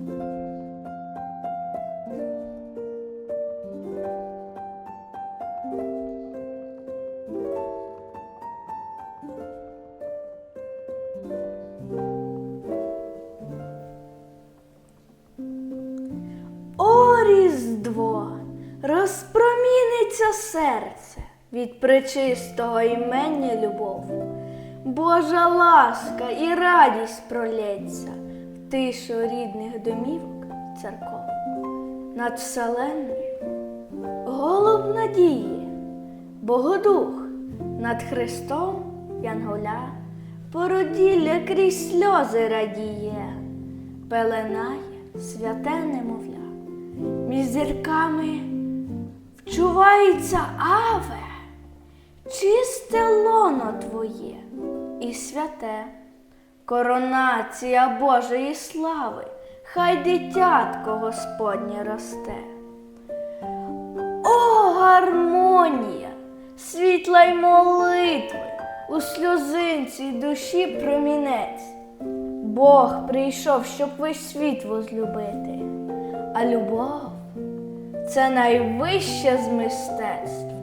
О, Різдво, розпроміниться серце від пречистого імення любов. Божа ласка і радість пролється тишу рідних домівок церков. Над вселенною голуб надії, Богодух над Христом Янголя, породілля крізь сльози радіє, пеленає святе немовля. Між зірками вчувається аве, чисте лоно твоє і святе, коронація Божої слави, хай дитятко Господнє росте. О, гармонія, світла й молитви, у сльозинці душі промінець. Бог прийшов, щоб весь світ возлюбити, а любов це найвище з мистецтв.